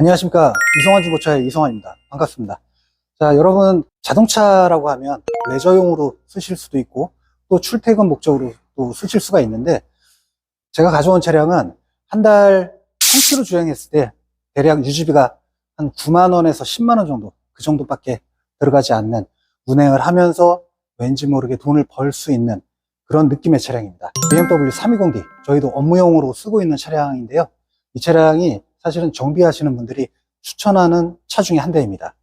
안녕하십니까. 이성환 중고차의 이성환입니다. 반갑습니다. 자, 여러분, 자동차라고 하면 레저용으로 쓰실 수도 있고, 또 출퇴근 목적으로 또 쓰실 수가 있는데, 제가 가져온 차량은 한달 1000km 주행했을 때 대략 유지비가 한 9만원에서 10만원 정도, 그 정도밖에 들어가지 않는 운행을 하면서 왠지 모르게 돈을 벌 수 있는 그런 느낌의 차량입니다. BMW 320D, 저희도 업무용으로 쓰고 있는 차량인데요. 이 차량이 사실은 정비하시는 분들이 추천하는 차 중에 한 대입니다.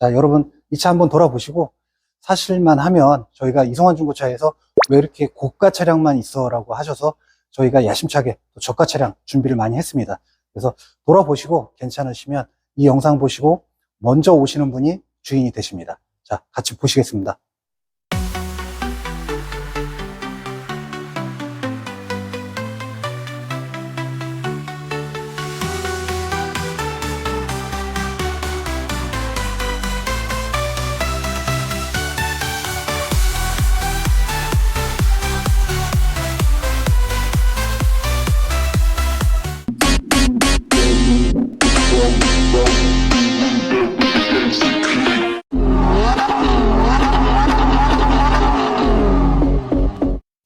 자, 여러분, 이 차 한번 돌아보시고, 사실만 하면 저희가 이성환 중고차에서 왜 이렇게 고가 차량만 있어? 라고 하셔서 저희가 야심차게 또 저가 차량 준비를 많이 했습니다. 그래서 돌아보시고 괜찮으시면 이 영상 보시고 먼저 오시는 분이 주인이 되십니다. 자, 같이 보시겠습니다.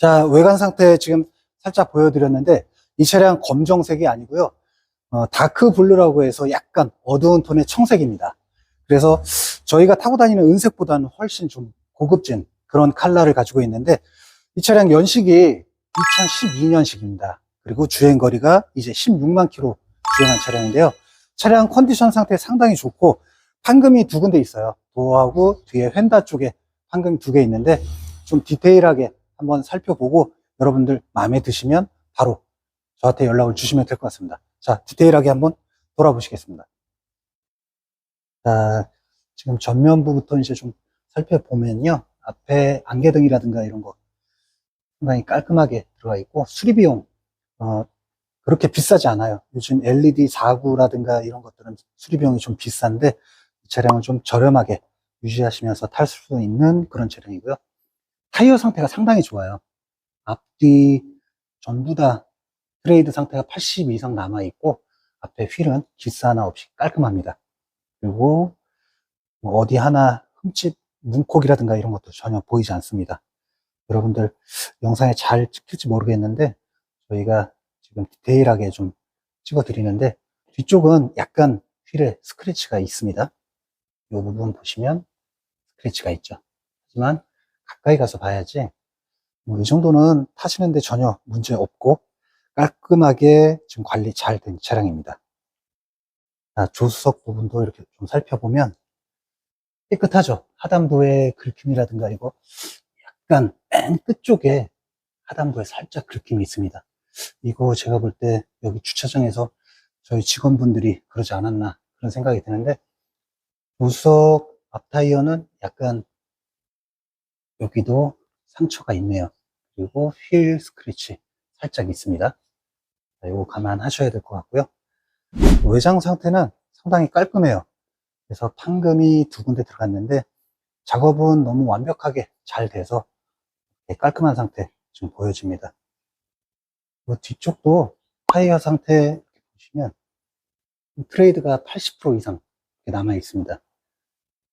자, 외관 상태 지금 살짝 보여드렸는데 이 차량 검정색이 아니고요. 어, 다크 블루라고 해서 약간 어두운 톤의 청색입니다. 그래서 저희가 타고 다니는 은색보다는 훨씬 좀 고급진 그런 컬러를 가지고 있는데 이 차량 연식이 2012년식입니다. 그리고 주행 거리가 이제 16만 킬로 주행한 차량인데요. 차량 컨디션 상태 상당히 좋고 판금이 두 군데 있어요. 도어하고 뒤에 휀다 쪽에 판금이 두개 있는데 좀 디테일하게 한번 살펴보고 여러분들 마음에 드시면 바로 저한테 연락을 주시면 될 것 같습니다. 자, 디테일하게 한번 돌아보시겠습니다. 자, 지금 전면부부터 이제 좀 살펴보면요. 앞에 안개등이라든가 이런 거 상당히 깔끔하게 들어가 있고 수리비용 어, 그렇게 비싸지 않아요. 요즘 LED 4구라든가 이런 것들은 수리비용이 좀 비싼데 이 차량은 좀 저렴하게 유지하시면서 탈 수 있는 그런 차량이고요. 타이어 상태가 상당히 좋아요. 앞뒤 전부 다 트레이드 상태가 80 이상 남아 있고 앞에 휠은 기스 하나 없이 깔끔합니다. 그리고 뭐 어디 하나 흠집 문콕이라든가 이런 것도 전혀 보이지 않습니다. 여러분들 영상에 잘 찍힐지 모르겠는데 저희가 지금 디테일하게 좀 찍어 드리는데 뒤쪽은 약간 휠에 스크래치가 있습니다. 이 부분 보시면 스크래치가 있죠. 하지만 가까이 가서 봐야지 뭐 이 정도는 타시는데 전혀 문제 없고 깔끔하게 지금 관리 잘 된 차량입니다. 자, 조수석 부분도 이렇게 좀 살펴보면 깨끗하죠. 하단부의 긁힘이라든가 이거 약간 맨 끝쪽에 하단부에 살짝 긁힘이 있습니다. 이거 제가 볼 때 여기 주차장에서 저희 직원분들이 그러지 않았나 그런 생각이 드는데 조수석 앞 타이어는 약간 여기도 상처가 있네요. 그리고 휠 스크래치 살짝 있습니다. 자, 이거 감안하셔야 될 것 같고요. 외장 상태는 상당히 깔끔해요. 그래서 판금이 두 군데 들어갔는데 작업은 너무 완벽하게 잘 돼서 깔끔한 상태 지금 보여집니다. 그 뒤쪽도 타이어 상태 보시면 트레이드가 80% 이상 남아 있습니다.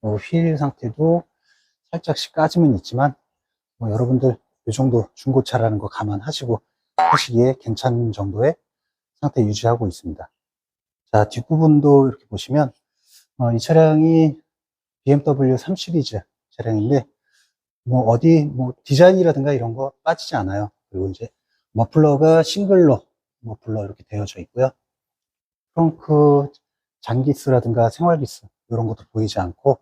어, 휠 상태도 살짝씩 까짐은 있지만 뭐 여러분들 이 정도 중고차라는 거 감안하시고 하시기에 괜찮은 정도의 상태 유지하고 있습니다. 자 뒷부분도 이렇게 보시면 어, 이 차량이 BMW 3 시리즈 차량인데 뭐 어디 뭐 디자인이라든가 이런 거 빠지지 않아요. 그리고 이제 머플러가 싱글로 머플러 이렇게 되어져 있고요. 트렁크 장기스라든가 생활기스 이런 것도 보이지 않고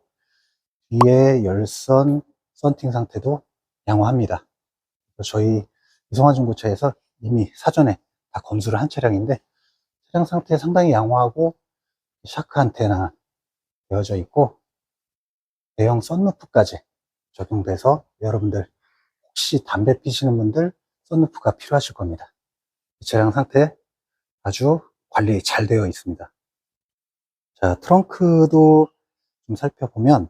뒤에 열선 썬팅 상태도 양호합니다. 저희 이성환 중고차에서 이미 사전에 다 검수를 한 차량인데 차량 상태 상당히 양호하고 샤크 안테나 되어져 있고 대형 썬루프까지 적용돼서 여러분들 혹시 담배 피시는 분들 썬루프가 필요하실 겁니다. 이 차량 상태 아주 관리 잘 되어 있습니다. 자, 트렁크도 좀 살펴보면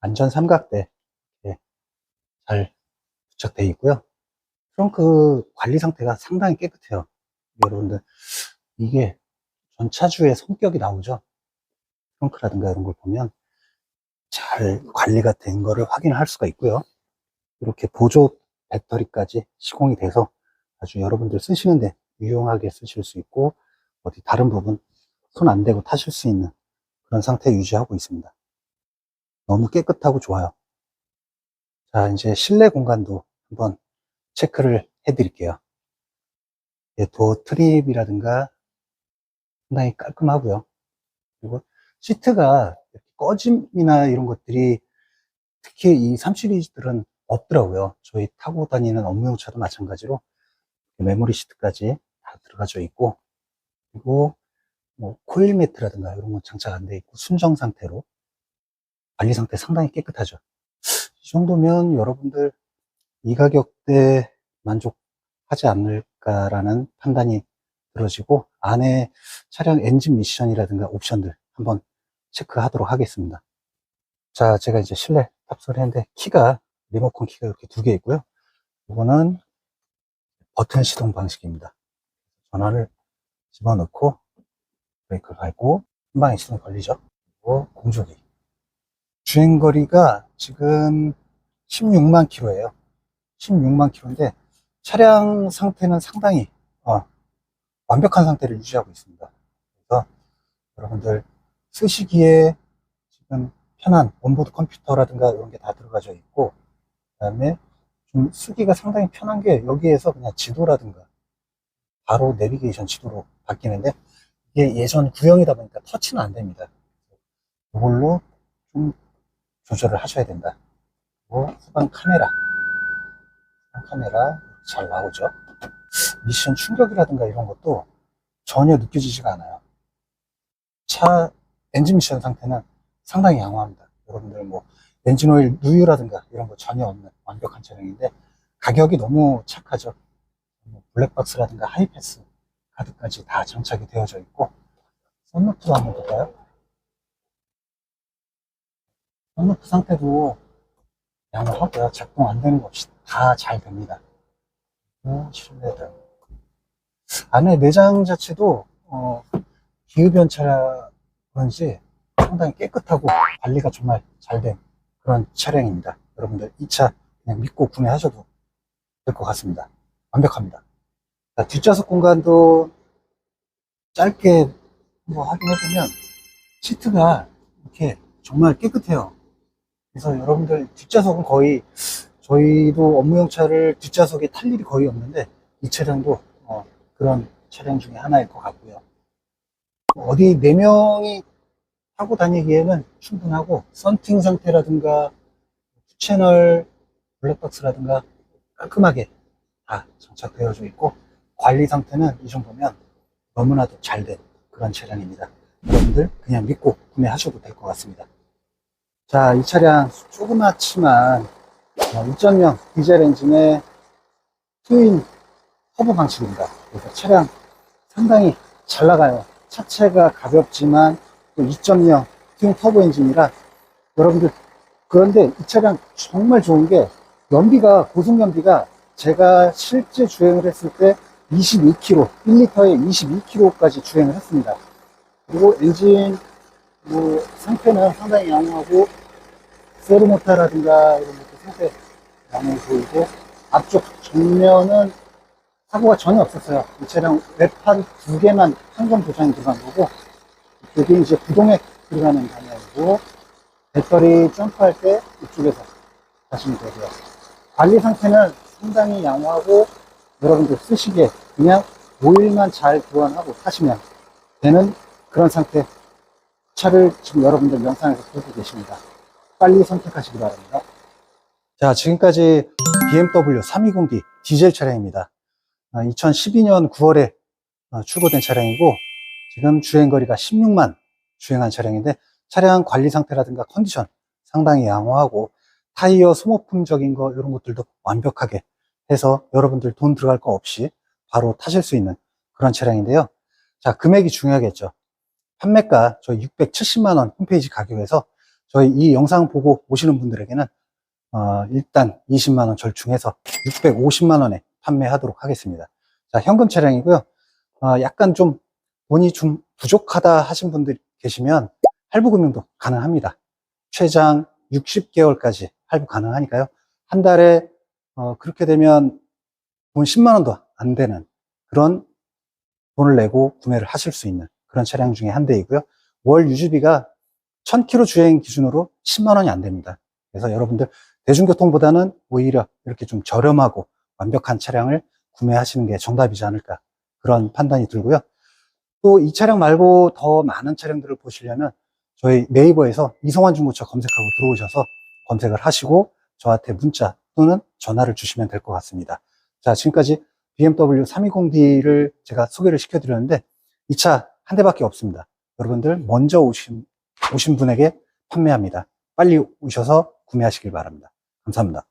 안전 삼각대 잘 부착되어 있고요. 트렁크 관리 상태가 상당히 깨끗해요. 여러분들 이게 전차주의 성격이 나오죠. 트렁크라든가 이런 걸 보면 잘 관리가 된 거를 확인할 수가 있고요. 이렇게 보조 배터리까지 시공이 돼서 아주 여러분들 쓰시는데 유용하게 쓰실 수 있고 어디 다른 부분 손 안 대고 타실 수 있는 그런 상태 유지하고 있습니다. 너무 깨끗하고 좋아요. 자, 이제 실내 공간도 한번 체크를 해 드릴게요. 예, 도어 트립이라든가 상당히 깔끔하고요. 그리고 시트가 꺼짐이나 이런 것들이 특히 이 3 시리즈들은 없더라고요. 저희 타고 다니는 업무용차도 마찬가지로 메모리 시트까지 다 들어가져 있고 그리고 뭐 코일 매트라든가 이런 건 장착 안 돼 있고 순정 상태로 관리 상태 상당히 깨끗하죠. 이 정도면 여러분들 이 가격대 만족하지 않을까라는 판단이 들어지고 안에 차량 엔진 미션이라든가 옵션들 한번 체크하도록 하겠습니다. 자, 제가 이제 실내 탑승을 했는데 키가 리모컨 키가 이렇게 두 개 있고요. 이거는 버튼 시동 방식입니다. 전화를 집어넣고 브레이크를 밟고 한 방에 시동이 걸리죠. 그리고 공조기. 주행거리가 지금 16만 킬로예요. 16만 킬로인데 차량 상태는 상당히 어, 완벽한 상태를 유지하고 있습니다. 그래서 여러분들 쓰시기에 지금 편한 온보드 컴퓨터라든가 이런 게 다 들어가져 있고 그 다음에 좀 쓰기가 상당히 편한 게 여기에서 그냥 지도라든가 바로 내비게이션 지도로 바뀌는데 이게 예전 구형이다 보니까 터치는 안 됩니다. 이걸로 좀 조절을 하셔야 된다. 그리고 후방 카메라, 후방 카메라 잘 나오죠. 미션 충격이라든가 이런 것도 전혀 느껴지지가 않아요. 차 엔진 미션 상태는 상당히 양호합니다. 여러분들 뭐 엔진 오일 누유라든가 이런 거 전혀 없는 완벽한 차량인데 가격이 너무 착하죠. 뭐 블랙박스라든가 하이패스 카드까지 다 장착이 되어져 있고 썬루프도 한번 볼까요? 썬루프 상태도 양호하고요. 작동 안 되는 거 없이 다 잘 됩니다. 어, 실내등. 안에 내장 자체도 어, 기흡연차라 그런지 상당히 깨끗하고 관리가 정말 잘 된 그런 차량입니다. 여러분들 이 차 그냥 믿고 구매하셔도 될 것 같습니다. 완벽합니다. 자, 뒷좌석 공간도 짧게 한번 확인해보면 시트가 이렇게 정말 깨끗해요. 그래서 여러분들 뒷좌석은 거의 저희도 업무용 차를 뒷좌석에 탈 일이 거의 없는데 이 차량도 어, 그런 차량 중에 하나일 것 같고요. 어디 네명이 타고 다니기에는 충분하고 썬팅 상태라든가 채널 블랙박스라든가 깔끔하게 다 장착되어져 있고 관리 상태는 이 정도면 너무나도 잘 된 그런 차량입니다. 여러분들 그냥 믿고 구매하셔도 될 것 같습니다. 자, 이 차량 조그맣지만 1.0 디젤 엔진의 트윈 터보 방식입니다. 그래서 차량 상당히 잘 나가요. 차체가 가볍지만 또2.0 트윈 터보 엔진이라 여러분들 그런데 이 차량 정말 좋은 게 연비가 고속 연비가 제가 실제 주행을 했을 때 22km, 1리터에 22km까지 주행을 했습니다. 그리고 엔진 뭐 상태는 상당히 양호하고 세르모타라든가 이런 것도 상태 양호해 보이고 앞쪽 정면은 사고가 전혀 없었어요. 이 차량 외판 두 개만 한건 보장이 들어간 거고 이쪽이 이제 부동액 들어가는 방향이고 배터리 점프할 때 이쪽에서 가시면 되고요. 관리 상태는 상당히 양호하고 여러분들 쓰시기에 그냥 오일만 잘 교환하고 타시면 되는 그런 상태 차를 지금 여러분들 영상에서 보고 계십니다. 빨리 선택하시기 바랍니다. 자, 지금까지 BMW 320D 디젤 차량입니다. 2012년 9월에 출고된 차량이고 지금 주행거리가 16만 주행한 차량인데 차량 관리 상태라든가 컨디션 상당히 양호하고 타이어 소모품적인 거 이런 것들도 완벽하게 해서 여러분들 돈 들어갈 거 없이 바로 타실 수 있는 그런 차량인데요. 자, 금액이 중요하겠죠. 판매가 저희 670만 원 홈페이지 가격에서 저희 이 영상 보고 오시는 분들에게는 어, 일단 20만 원 절충해서 650만 원에 판매하도록 하겠습니다. 자, 현금 차량이고요. 어, 약간 좀 돈이 좀 부족하다 하신 분들 계시면 할부 금융도 가능합니다. 최장 60개월까지 할부 가능하니까요. 한 달에 어, 그렇게 되면 돈 10만 원도 안 되는 그런 돈을 내고 구매를 하실 수 있는 그런 차량 중에 한 대이고요. 월 유지비가 1000km 주행 기준으로 10만 원이 안 됩니다. 그래서 여러분들 대중교통보다는 오히려 이렇게 좀 저렴하고 완벽한 차량을 구매하시는 게 정답이지 않을까 그런 판단이 들고요. 또 이 차량 말고 더 많은 차량들을 보시려면 저희 네이버에서 이성환 중고차 검색하고 들어오셔서 검색을 하시고 저한테 문자 또는 전화를 주시면 될 것 같습니다. 자, 지금까지 BMW 320D를 제가 소개를 시켜드렸는데 이 차 한 대밖에 없습니다. 여러분들 먼저 오신, 오신 분에게 판매합니다. 빨리 오셔서 구매하시길 바랍니다. 감사합니다.